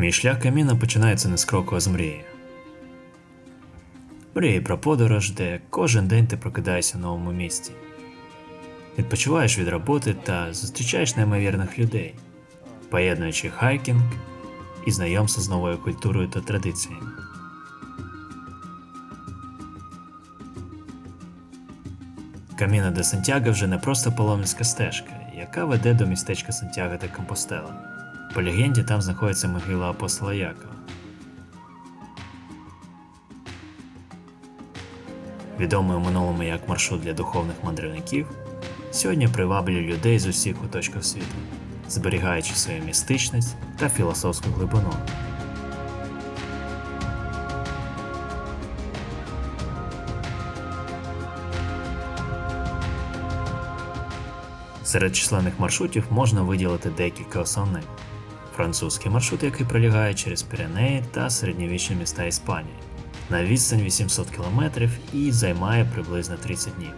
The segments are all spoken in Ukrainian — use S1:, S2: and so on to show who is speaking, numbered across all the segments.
S1: Мій шлях каміна починається не з кроку, а з мрії. Мрії про подорож, де кожен день ти прокидаєшся в новому місці. Відпочиваєш від роботи та зустрічаєш неймовірних людей, поєднуючи хайкінг і знайомство з новою культурою та традиціями. Каміна де Сантьяго вже не просто паломницька стежка, яка веде до містечка Сантьяго де Компостела. По легенді там знаходиться могила апостола Якова. Відомий у минулому як маршрут для духовних мандрівників, сьогодні приваблює людей з усіх куточків світу, зберігаючи свою містичність та філософську глибину. Серед численних маршрутів можна виділити декілька основних. Французький маршрут, який пролягає через Піренеї та середньовічні міста Іспанії, на відстань 800 км і займає приблизно 30 днів.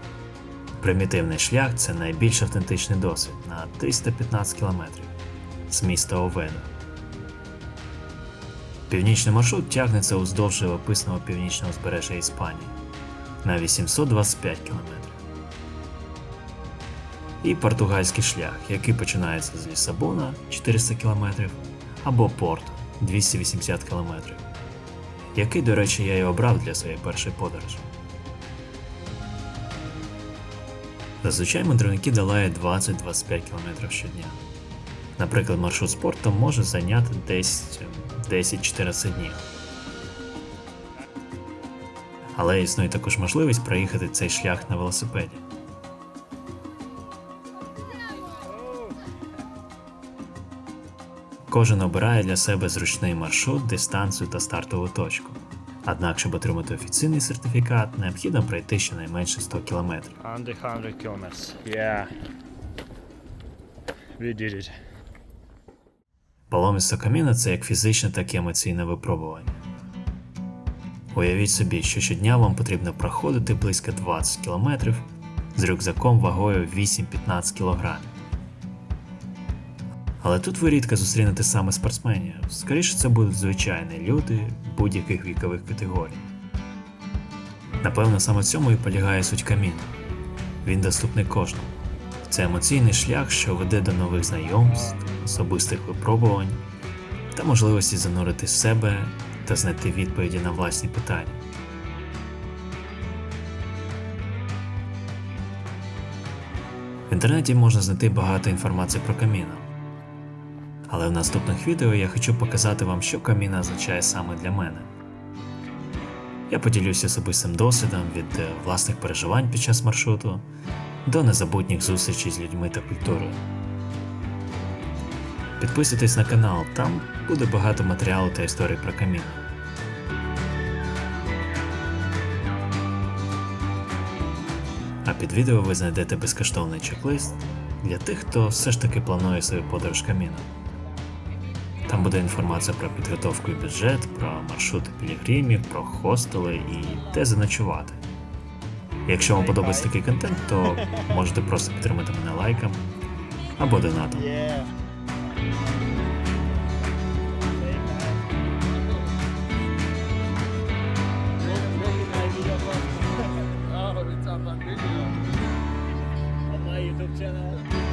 S1: Примітивний шлях це найбільш автентичний досвід на 315 км з міста Оведа. Північний маршрут тягнеться уздовж живописного північного узбережжя Іспанії на 825 км. І португальський шлях, який починається з Лісабона 400 км або Порту 280 км, який, до речі, я і обрав для своєї першої подорожі. Зазвичай мандрівники долають 20-25 км щодня. Наприклад, маршрут з портом може зайняти десь 10-14 днів. Але існує також можливість проїхати цей шлях на велосипеді. Кожен обирає для себе зручний маршрут, дистанцію та стартову точку. Однак, щоб отримати офіційний сертифікат, необхідно пройти щонайменше 100 км.
S2: Under 100 kilometers. Yeah. We did it.
S1: Паломництво каміна це як фізичне, так і емоційне випробування. Уявіть собі, що щодня вам потрібно проходити близько 20 км з рюкзаком вагою 8-15 кг. Але тут ви рідко зустрінете саме спортсменів. Скоріше це будуть звичайні люди будь-яких вікових категорій. Напевно, саме в цьому і полягає суть каміну. Він доступний кожному. Це емоційний шлях, що веде до нових знайомств, особистих випробувань та можливості занурити себе та знайти відповіді на власні питання. В інтернеті можна знайти багато інформації про каміно. Але в наступних відео я хочу показати вам, що каміна означає саме для мене. Я поділюся особистим досвідом від е, власних переживань під час маршруту до незабутніх зустрічей з людьми та культурою. Підписуйтесь на канал, там буде багато матеріалу та історій про каміно. А під відео ви знайдете безкоштовний чек-лист для тих, хто все ж таки планує свою подорож каміном. Там буде інформація про підготовку і бюджет, про маршрути пілігримів, про хостели і де заночувати. Якщо вам подобається такий контент, то можете просто підтримати мене лайком або донатом.
S2: YouTube channel.